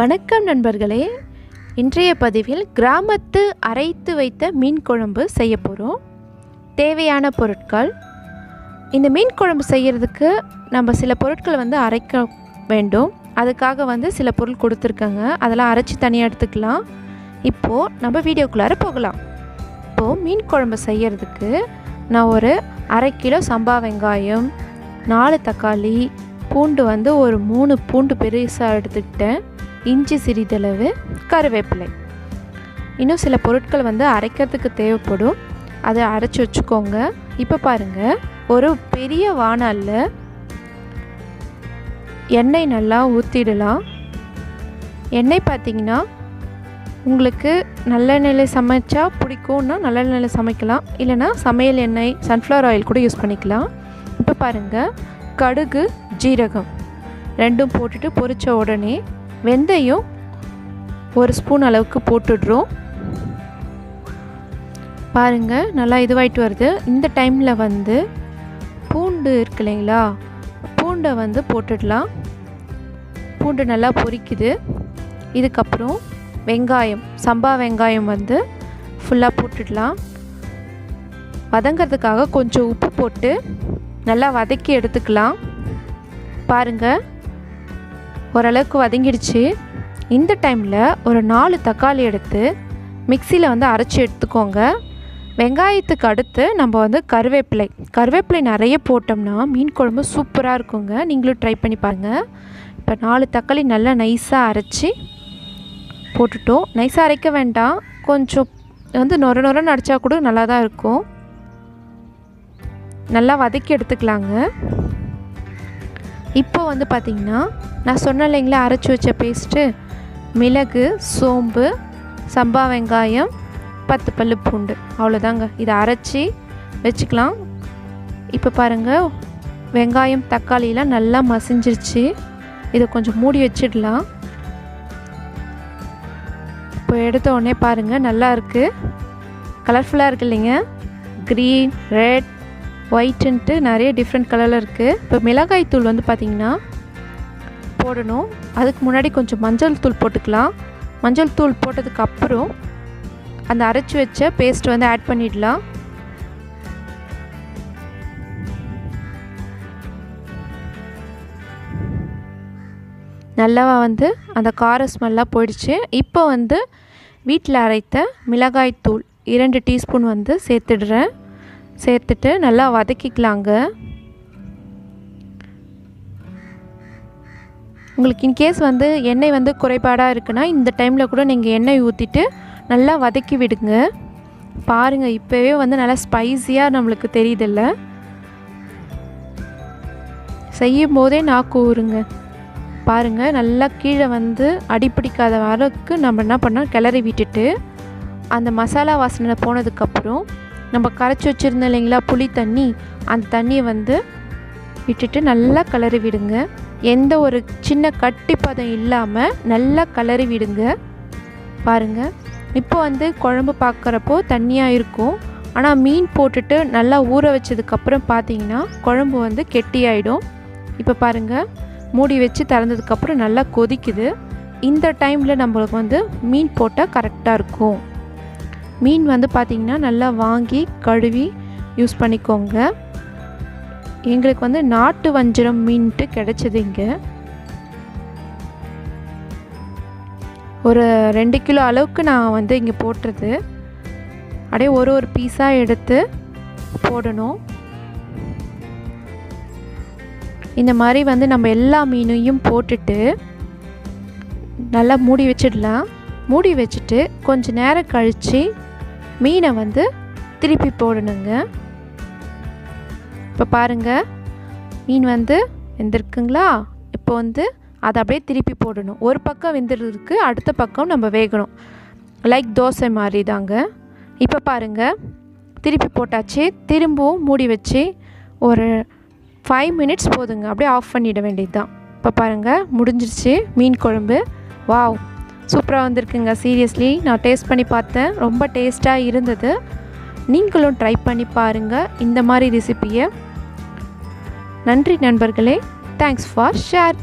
வணக்கம் நண்பர்களே. இன்றைய பதிவில் கிராமத்து அரைத்து வைத்த மீன் குழம்பு செய்ய போகிறோம் தேவையான பொருட்கள். இந்த மீன் குழம்பு செய்கிறதுக்கு நம்ம சில பொருட்கள் வந்து அரைக்க வேண்டும். அதுக்காக வந்து சில பொருள் கொடுத்துருக்காங்க. அதெல்லாம் அரைச்சி தனியாக எடுத்துக்கலாம். இப்போது நம்ம வீடியோக்குள்ளார போகலாம். இப்போது மீன் குழம்பு செய்கிறதுக்கு நான் ஒரு அரை கிலோ சம்பா வெங்காயம் நாலு தக்காளி பூண்டு வந்து ஒரு மூணு பூண்டு பெருசாக எடுத்துக்கிட்டேன். இஞ்சி சிறிதளவு கருவேப்பிலை. இன்னும் சில பொருட்கள் வந்து அரைக்கிறதுக்கு தேவைப்படும். அதை அரைச்சி வச்சுக்கோங்க. இப்போ பாருங்கள் ஒரு பெரிய வானலில் எண்ணெய் நல்லா ஊற்றிடலாம் எண்ணெய் பார்த்தீங்கன்னா உங்களுக்கு நல்லெண்ணெயில் சமைச்சா பிடிக்கும்னா நல்லெண்ணெயில் சமைக்கலாம். இல்லைனா சமையல் எண்ணெய் சன்ஃப்ளவர் ஆயில் கூட யூஸ் பண்ணிக்கலாம். இப்போ பாருங்கள் கடுகு ஜீரகம் ரெண்டும் போட்டுட்டு பொரித்த உடனே வெந்தயம் ஒரு ஸ்பூன் அளவுக்கு போட்டுடுறோம். பாருங்கள் நல்லா இதுவாயிட்டு வருது. இந்த டைமில் வந்து பூண்டு இருக்கு இல்லைங்களா? பூண்டை வந்து போட்டுடலாம். பூண்டு நல்லா பொரிக்குது. இதுக்கப்புறம் வெங்காயம் சம்பா வெங்காயம் வந்து ஃபுல்லாக போட்டுடலாம். வதங்கிறதுக்காக கொஞ்சம் உப்பு போட்டு நல்லா வதக்கி எடுத்துக்கலாம். பாருங்கள் ஓரளவுக்கு வதங்கிடுச்சு. இந்த டைமில் ஒரு நாலு தக்காளி எடுத்து மிக்சியில் வந்து அரைச்சி எடுத்துக்கோங்க. வெங்காயத்துக்கு அடுத்து நம்ம வந்து கருவேப்பிலை. கருவேப்பிலை நிறைய போட்டோம்னா மீன் குழம்பு சூப்பராக இருக்குங்க. நீங்களும் ட்ரை பண்ணி பாருங்கள் இப்போ நாலு தக்காளி நல்லா நைஸாக அரைச்சி போட்டுட்டோம். நைஸாக அரைக்க வேண்டாம். கொஞ்சம் வந்து நொர நொரன்னு அடித்தா கூட நல்லா தான் இருக்கும். நல்லா வதக்கி எடுத்துக்கலாங்க. இப்போ வந்து பார்த்திங்கன்னா நான் சொன்ன இல்லைங்களா அரைச்சி வச்ச பேஸ்ட்டு மிளகு சோம்பு சம்பா வெங்காயம் பத்து பல்லு பூண்டு. அவ்வளோதாங்க இதை அரைச்சி வச்சுக்கலாம். இப்போ பாருங்கள் வெங்காயம் தக்காளியெலாம் நல்லா மசிஞ்சிருச்சு. இதை கொஞ்சம் மூடி வச்சிடலாம். இப்போ எடுத்த உடனே பாருங்கள் நல்லா இருக்குது கலர்ஃபுல்லாக இருக்கு இல்லைங்க. க்ரீன் ரெட் ஒயிட்டுன்ட்டு நிறைய டிஃப்ரெண்ட் கலரில் இருக்குது இப்போ மிளகாய் தூள் வந்து பார்த்திங்கன்னா போடணும். அதுக்கு முன்னாடி கொஞ்சம் மஞ்சள் தூள் போட்டுக்கலாம். மஞ்சள் தூள் போட்டதுக்கு அப்புறம் அந்த அரைச்சி வச்ச பேஸ்ட் வந்து ஆட் பண்ணிடலாம். நல்லா வந்து அந்த கார ஸ்மெல்லாம் போயிடுச்சு. இப்போ வந்து வீட்டில் அரைத்த மிளகாய் தூள் இரண்டு டீஸ்பூன் வந்து சேர்த்துடுறேன். சேர்த்துட்டு நல்லா வதக்கிக்கலாங்க. உங்களுக்கு இன்கேஸ் வந்து எண்ணெய் வந்து குறைபாடாக இருக்குன்னா இந்த டைமில் கூட நீங்கள் எண்ணெய் ஊற்றிட்டு நல்லா வதக்கி விடுங்க. பாருங்கள் இப்போவே வந்து நல்லா ஸ்பைஸியாக நம்மளுக்கு தெரியுதில்ல. செய்யும் போதே நாக்கு ஊறுங்க. பாருங்கள் நல்லா கீழே வந்து அடிப்பிடிக்காத அளவுக்கு நம்ம என்ன பண்ணோம் கிளறி விட்டுட்டு அந்த மசாலா வாசனை போனதுக்கப்புறம் நம்ம கரைச்சி வச்சுருந்தோம் இல்லைங்களா புளி தண்ணி அந்த தண்ணியை வந்து விட்டுட்டு நல்லா கிளறி விடுங்க. எந்த ஒரு சின்ன கட்டிப்பதம் இல்லாமல் நல்லா கிளறி விடுங்க. பாருங்கள் இப்போ வந்து குழம்பு பார்க்குறப்போ தண்ணியாக இருக்கும். ஆனால் மீன் போட்டுட்டு நல்லா ஊற வச்சதுக்கப்புறம் பார்த்தீங்கன்னா குழம்பு வந்து கெட்டியாயிடும். இப்போ பாருங்கள் மூடி வச்சு திறந்ததுக்கப்புறம் நல்லா கொதிக்குது. இந்த டைமில் நம்மளுக்கு வந்து மீன் போட்டால் கரெக்டாக இருக்கும். மீன் வந்து பார்த்திங்கன்னா நல்லா வாங்கி கழுவி யூஸ் பண்ணிக்கோங்க. எங்களுக்கு வந்து நாட்டு வஞ்சிரம் மீன்ட்டு கிடச்சிது இங்கே. ஒரு ரெண்டு கிலோ அளவுக்கு நான் வந்து இங்கே போட்டுறது. அப்படியே ஒரு ஒரு பீஸாக எடுத்து போடணும். இந்த மாதிரி வந்து நம்ம எல்லா மீனையும் போட்டுட்டு நல்லா மூடி வச்சிடலாம். மூடி வச்சுட்டு கொஞ்சம் நேரம் கழித்து மீனை வந்து திருப்பி போடணுங்க. இப்போ பாருங்கள் மீன் வந்து வெந்திருக்குங்களா? இப்போ வந்து அதை அப்படியே திருப்பி போடணும். ஒரு பக்கம் வெந்துருக்கு அடுத்த பக்கம் நம்ம வேகணும். லைக் தோசை மாதிரி தாங்க இப்போ பாருங்கள் திருப்பி போட்டாச்சு. திரும்பவும் மூடி வச்சு ஒரு ஃபைவ் மினிட்ஸ் போதுங்க. அப்படியே ஆஃப் பண்ணிட வேண்டியது தான் இப்போ பாருங்கள் முடிஞ்சிருச்சு. மீன் குழம்பு. வாவ் சூப்பராக வந்திருக்குங்க. சீரியஸ்லி நான் டேஸ்ட் பண்ணி பார்த்தேன். ரொம்ப டேஸ்ட்டாக இருந்தது. நீங்களும் ட்ரை பண்ணி பாருங்கள் இந்த மாதிரி ரெசிப்பியை நன்றி நண்பர்களே. Thanks for share